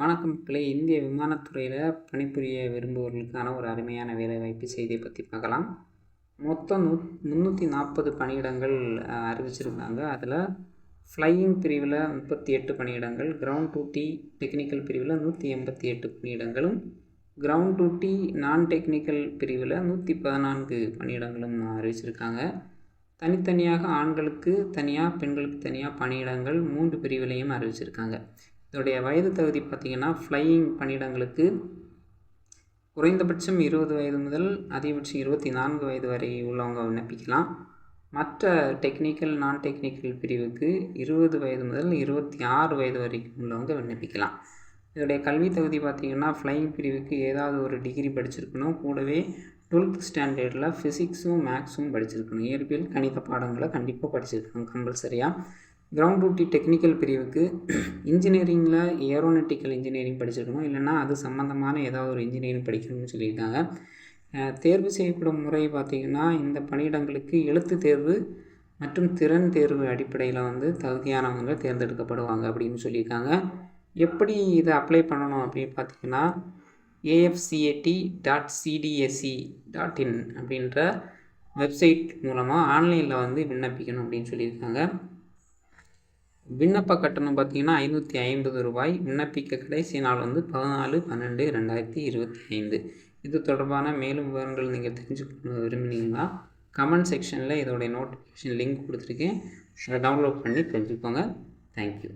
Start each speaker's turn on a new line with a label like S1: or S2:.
S1: வணக்கம் மக்களே. இந்திய விமானத்துறையில் பணிபுரிய விரும்புவர்களுக்கான ஒரு அருமையான வேலைவாய்ப்பு செய்தியை பற்றி பார்க்கலாம். மொத்தம் நூ முந்நூற்றி நாற்பது பணியிடங்கள் அறிவிச்சிருந்தாங்க அறிவிச்சிருக்காங்க. அதில் ஃப்ளையிங் பிரிவில் முப்பத்தி எட்டு பணியிடங்கள் கிரவுண்ட் டூட்டி டெக்னிக்கல் பிரிவில் நூற்றி எண்பத்தி எட்டு பணியிடங்களும் கிரவுண்ட் டூட்டி நான் டெக்னிக்கல் பிரிவில் நூற்றி பதினான்கு பணியிடங்களும் அறிவிச்சிருக்காங்க. தனித்தனியாக ஆண்களுக்கு தனியாக பெண்களுக்கு தனியாக பணியிடங்கள் மூன்று பிரிவிலையும் அறிவிச்சிருக்காங்க. இதோடைய வயது தகுதி பார்த்திங்கன்னா ஃப்ளையிங் பணியிடங்களுக்கு குறைந்தபட்சம் இருபது வயது முதல் அதிகபட்சம் இருபத்தி நான்கு வயது வரை உள்ளவங்க விண்ணப்பிக்கலாம். மற்ற டெக்னிக்கல் நான் டெக்னிக்கல் பிரிவுக்கு இருபது வயது முதல் இருபத்தி ஆறு வயது வரைக்கும் உள்ளவங்க விண்ணப்பிக்கலாம். இதோடைய கல்வி தகுதி பார்த்திங்கன்னா ஃப்ளையிங் பிரிவுக்கு ஏதாவது ஒரு டிகிரி படிச்சிருக்கணும். கூடவே டுவெல்த் ஸ்டாண்டர்டில் ஃபிசிக்ஸும் மேக்ஸும் படிச்சிருக்கணும். இயற்பியல் கணித பாடங்களை கண்டிப்பாக படிச்சிருக்கணும் கம்பல்சரியாக கிரவுண்ட் டியூட்டி டெக்னிக்கல் பிரிவுக்கு இன்ஜினியரிங்கில் ஏரோனட்டிக்கல் இன்ஜினியரிங் படிச்சிருக்கணும். இல்லைனா அது சம்மந்தமான ஏதாவது ஒரு இன்ஜினியரிங் படிக்கணும்னு சொல்லியிருக்காங்க. தேர்வு செய்யப்படும் முறை பார்த்திங்கன்னா இந்த பணியிடங்களுக்கு எழுத்து தேர்வு மற்றும் திறன் தேர்வு அடிப்படையில் வந்து தகுதியானவங்க தேர்ந்தெடுக்கப்படுவாங்க அப்படின்னு சொல்லியிருக்காங்க. எப்படி இதை அப்ளை பண்ணணும் அப்படின்னு பார்த்தீங்கன்னா AFCAT dot CDSC dot in அப்படின்ற வெப்சைட் மூலமாக ஆன்லைனில் வந்து விண்ணப்பிக்கணும் அப்படின்னு சொல்லியிருக்காங்க. விண்ணப்ப கட்டணம் பார்த்தீங்கன்னா ஐநூற்றி ஐம்பது ரூபாய். விண்ணப்பிக்க கடைசி நாள் வந்து பதினாலு பன்னெண்டு ரெண்டாயிரத்தி இருபத்தி ஐந்து. இது தொடர்பான மேலும் விவரங்கள் நீங்கள் தெரிஞ்சுக்கொள்ள விரும்புனீங்கன்னா கமெண்ட் செக்ஷனில் இதோடைய நோட்டிஃபிகேஷன் லிங்க் கொடுத்துருக்கேன். அதை டவுன்லோட் பண்ணி தெரிஞ்சுக்கோங்க. தேங்க்யூ.